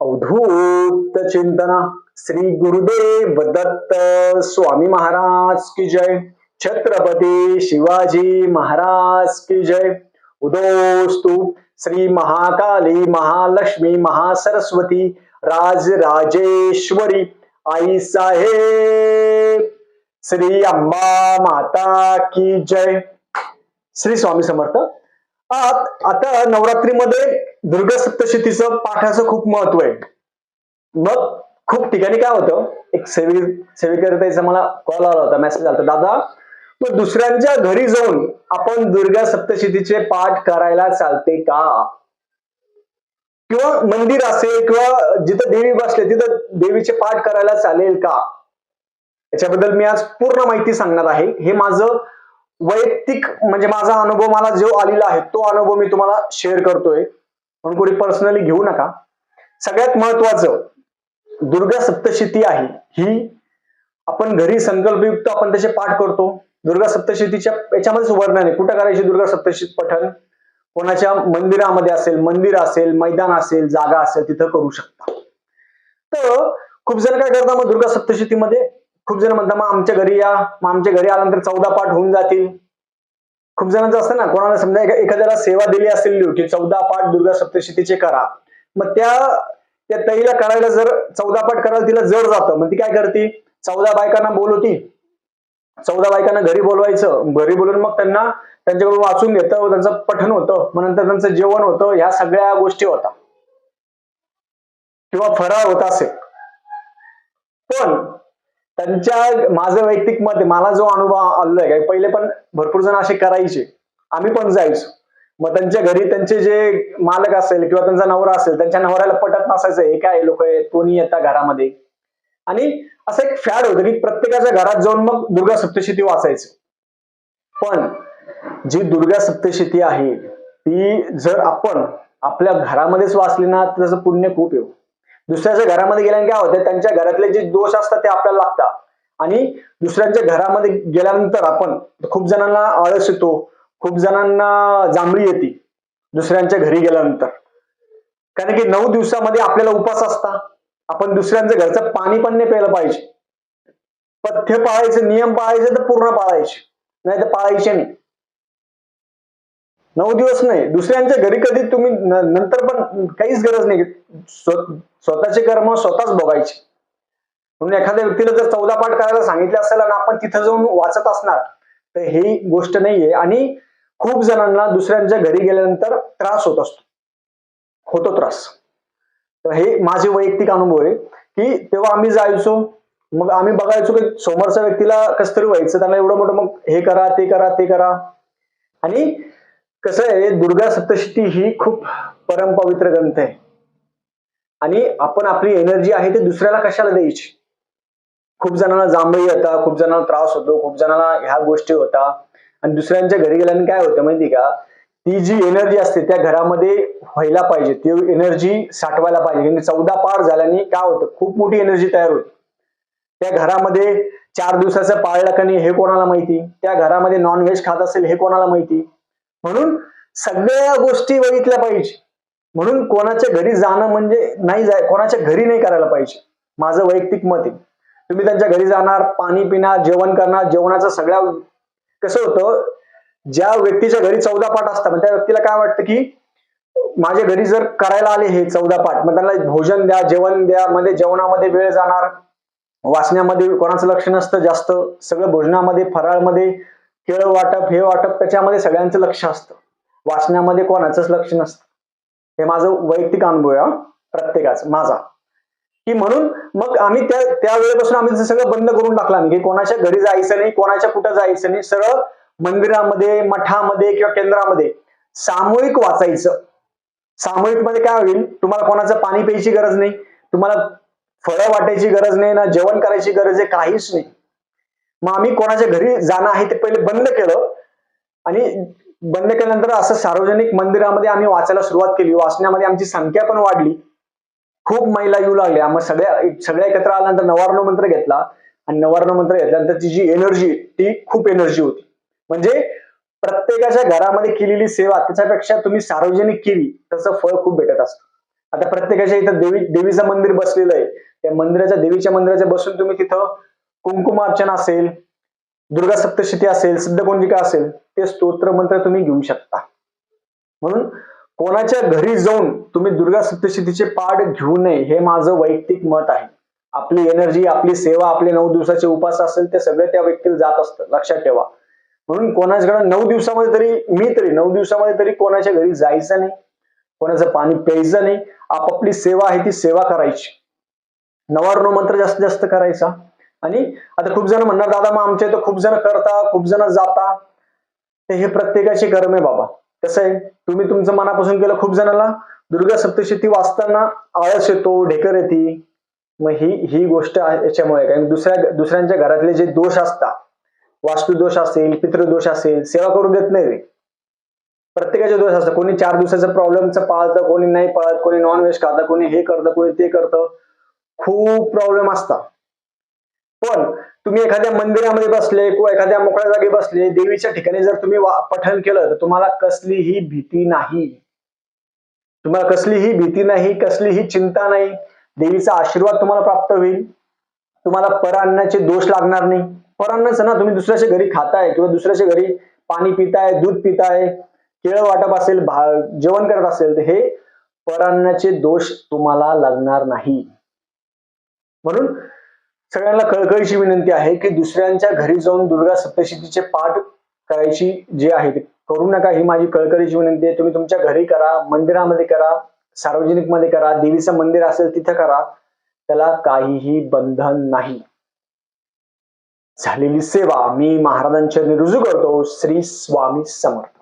अवधूत चिंतना श्री गुरुदेव दत्त स्वामी महाराज की जय। छत्रपती शिवाजी महाराज की जय। उदोस्तु श्री महाकाली महालक्ष्मी महासरस्वती राज राजेश्वरी आई साहेब। श्री अंबा माता की जय। श्री स्वामी समर्थ। आता नवरात्रीमध्ये दुर्गा सप्तशतीचं पाठाचं खूप महत्त्व आहे. मग खूप ठिकाणी काय होतं? एक सेवी सेविकरिताचा मला कॉल आला होता मेसेज आला होता. दादा मग दुसऱ्यांच्या घरी जाऊन आपण दुर्गा सप्तशतीचे पाठ करायला चालते का? किंवा मंदिर असेल किंवा जिथं देवी बसले तिथं देवीचे पाठ करायला चालेल का? याच्याबद्दल मी आज पूर्ण माहिती सांगणार आहे. हे माझं वैयक्तिक म्हणजे माझा अनुभव मला जो आलेला आहे तो अनुभव मी तुम्हाला शेअर करतोय. म्हणून कोणी पर्सनली घेऊ नका. सगळ्यात महत्वाचं दुर्गा सप्तशती आहे. ही आपण घरी संकल्पयुक्त आपण त्याचे पाठ करतो. दुर्गा सप्तशतीच्या याच्यामध्येच सुवर्ण आहे कुठं करायची दुर्गा सप्तशती पठन कोणाच्या मंदिरामध्ये असेल मंदिर असेल मैदान असेल जागा असेल तिथं करू शकता. तर खूप जण काय करतात मग दुर्गा सप्तशतीमध्ये? खूप जण म्हणतात मग आमच्या घरी या. मग आमच्या घरी आल्यानंतर चौदा पाठ होऊन जातील. खूप जणांचं असतं ना कोणाला समजा एखाद्याला सेवा दिली असेल की चौदा पाठ दुर्गा सप्तशतीचे करा. मग त्या त्या तईला करायला जर चौदा पाठ करायला तिला जड जातं मग ती काय करते? चौदा बायकांना बोलवती. चौदा बायकांना घरी बोलवायचं. घरी बोलून मग त्यांना त्यांच्याकडून वाचून घेतं त्यांचं पठन होतं मग नंतर त्यांचं जेवण होतं ह्या सगळ्या गोष्टी होता किंवा फराळ होता असेल. पण त्यांच्या माझं वैयक्तिक मत मला जो अनुभव आलेला आहे पहिले पण भरपूर जण असे करायचे. आम्ही पण जायचो. मग त्यांच्या घरी त्यांचे जे मालक असेल किंवा त्यांचा नवरा असेल त्यांच्या नवऱ्याला पटत नसायचं हे काय लोक कोणी येतात घरामध्ये? आणि असं एक फॅड होतं की प्रत्येकाच्या घरात जाऊन मग दुर्गा सप्तशती वाचायचं. पण जी दुर्गा सप्तशती आहे ती जर आपण आपल्या घरामध्येच वाचली ना त्याचं पुण्य खूप येऊ दुसऱ्याच्या घरामध्ये गेल्याने काय होतं त्यांच्या घरातले जे दोष असतात ते आपल्याला लागतात. आणि दुसऱ्यांच्या घरामध्ये गेल्यानंतर आपण खूप जणांना आळस येतो खूप जणांना जांभळी येते दुसऱ्यांच्या घरी गेल्यानंतर. कारण की नऊ दिवसामध्ये आपल्याला उपास असता. आपण दुसऱ्यांचं घरचं पाणी पण नाही प्यायला पाहिजे. पथ्य पाळायचे नियम पाळायचे तर पूर्ण पाळायचे. नाही तर पाळायचे नाही. नऊ दिवस नाही दुसऱ्यांच्या घरी कधी तुम्ही न- नंतर पण काहीच गरज नाही. स्वतःचे कर्म स्वतःच बघायचे. म्हणून एखाद्या व्यक्तीला जर चौदा पाठ करायला सांगितले असेल आणि आपण तिथं जाऊन वाचत असणार तर ही गोष्ट नाहीये. आणि खूप जणांना दुसऱ्यांच्या घरी गेल्यानंतर त्रास होत असतो. होतो त्रास. तर हे माझे वैयक्तिक अनुभव आहे की तेव्हा आम्ही जायचो मग आम्ही बघायचो की समोरच्या व्यक्तीला कस तरी व्हायचं त्याला एवढं मोठं मग हे करा ते करा ते करा. आणि कसं आहे दुर्गा सप्तशती ही खूप परमपवित्र ग्रंथ आहे. आणि आपण आपली एनर्जी आहे ते दुसऱ्याला कशाला द्यायची? खूप जणांना जांभळी येतात खूप जणांना त्रास होतो खूप जणांना ह्या गोष्टी होता. आणि दुसऱ्यांच्या घरी गेल्याने काय होतं माहिती का? ती जी एनर्जी असते त्या घरामध्ये व्हायला पाहिजे. ती एनर्जी साठवायला पाहिजे. म्हणजे चौदा पार झाल्याने काय होतं? खूप मोठी एनर्जी तयार होते. त्या घरामध्ये चार दिवसाचं पाळलं का नाही हे कोणाला माहिती? त्या घरामध्ये नॉनव्हेज खात असेल हे कोणाला माहिती? म्हणून सगळ्या गोष्टी बघितल्या पाहिजे. म्हणून कोणाच्या घरी जाणं म्हणजे नाही जाय कोणाच्या घरी नाही करायला पाहिजे. माझं वैयक्तिक मत आहे. तुम्ही त्यांच्या घरी जाणार पाणी पिणार जेवण करणार जेवणाचं सगळ्या कसं होतं ज्या व्यक्तीच्या घरी चौदा पाठ असतात मग त्या व्यक्तीला काय वाटतं की माझ्या घरी जर करायला आले हे चौदा पाठ मग त्यांना भोजन द्या जेवण द्या मध्ये जेवणामध्ये वेळ जाणार वाचण्यामध्ये कोणाचं लक्ष नसतं जास्त सगळं भोजनामध्ये फराळमध्ये केळ वाटप हे वाटप त्याच्यामध्ये सगळ्यांचं लक्ष असतं. वाचण्यामध्ये कोणाचंच लक्ष नसतं. हे माझं वैयक्तिक अनुभव आहे हा, प्रत्येकाचा माझा. की म्हणून मग आम्ही त्या त्या वेळेपासून आम्ही सगळं बंद करून टाकलं आम्ही की कोणाच्या घरी जायचं नाही कोणाच्या कुठं जायचं नाही सरळ मंदिरामध्ये मठामध्ये किंवा केंद्रामध्ये सामूहिक वाचायचं. सामूहिकमध्ये काय होईल? तुम्हाला कोणाचं पाणी प्यायची गरज नाही तुम्हाला फळं वाटायची गरज नाही ना जेवण करायची गरज आहे काहीच नाही. मग आम्ही कोणाच्या घरी जाणं आहे ते पहिले बंद केलं. आणि बंद केल्यानंतर असं सार्वजनिक मंदिरामध्ये आम्ही वाचायला सुरुवात केली. वाचण्यामध्ये आमची संख्या पण वाढली. खूप महिला येऊ लागल्या. मग सगळ्या सगळ्या एकत्र आल्यानंतर नवार्ण मंत्र घेतला. आणि नवार्ण मंत्र घेतल्यानंतर ती जी एनर्जी ती खूप एनर्जी होती. म्हणजे प्रत्येकाच्या घरामध्ये केलेली सेवा त्याच्यापेक्षा तुम्ही सार्वजनिक केली त्याचं फळ खूप भेटत असतं. आता प्रत्येकाच्या इथं देवी देवीचं मंदिर बसलेलं आहे. त्या मंदिराच्या देवीच्या मंदिराच्या बसून तुम्ही तिथं कुंकुमार्चना असेल दुर्गा सप्तशती असेल सिद्धकुंजिका असेल ते स्तोत्र मंत्र तुम्ही घेऊ शकता. म्हणून कोणाच्या घरी जाऊन तुम्ही दुर्गा सप्तशतीचे पाठ घेऊ नये हे माझं वैयक्तिक मत आहे. आपली एनर्जी आपली सेवा आपले नऊ दिवसाचे उपास असेल ते सगळे त्या व्यक्तीला जात असतं लक्षात ठेवा. म्हणून कोणाच्याकडे नऊ दिवसामध्ये तरी मी तरी नऊ दिवसामध्ये तरी कोणाच्या घरी जायचं नाही कोणाचं पाणी प्यायचं नाही आपापली सेवा आहे ती सेवा करायची. नवारण मंत्र जास्तीत जास्त करायचा. आणि आता खूप जण म्हणणार दादा मग आमच्या इथं खूप जण करता खूप जण जाता. ते हे प्रत्येकाचे कर्म आहे बाबा. कसं आहे? तुम्ही तुमचं मनापासून केलं खूप जणांना दुर्गा सप्तशती वाचताना आळस येतो ढेकर येते. मग ही ही गोष्ट आहे याच्यामुळे. कारण दुसऱ्या दुसऱ्यांच्या घरातले जे दोष असतात वास्तुदोष असेल पितृदोष असेल सेवा करून देत नाही रे प्रत्येकाचे दोष असतात. कोणी चार दिवसाचं प्रॉब्लेमचं पाळतं कोणी नाही पाळत कोणी नॉनव्हेज खातं कोणी हे करतं कोणी ते करतं. खूप प्रॉब्लेम असतात. पण तुम्ही एखाद्या मंदिरामध्ये बसले किंवा एखाद्या मोकळ्या जागी बसले देवीच्या ठिकाणी जर तुम्ही पठण केलं तर तुम्हाला कसलीही भीती नाही. तुम्हाला कसलीही भीती नाही कसलीही चिंता नाही. देवीचा आशीर्वाद तुम्हाला प्राप्त होईल. तुम्हाला परअन्नाचे दोष लागणार नाही. परान्नच ना तुम्ही दुसऱ्याच्या घरी खाताय किंवा दुसऱ्याच्या घरी पाणी पिताय दूध पिताय केळं वाटप असेल भा- जेवण करत असेल तर हे परअन्नाचे दोष तुम्हाला लागणार नाही. म्हणून सगळ्यांना कळकळीची विनंती आहे की दुसऱ्यांच्या घरी जाऊन दुर्गा सप्तशतीचे पाठ करायची जे आहे ते करू नका ही माझी कळकळीची विनंती आहे. तुम्ही तुमच्या घरी करा मंदिरामध्ये करा सार्वजनिकमध्ये करा देवीचं मंदिर असेल तिथं करा. त्याला काहीही बंधन नाही. झालेली सेवा मी महाराजांच्या रुजू करतो. श्री स्वामी समर्थ.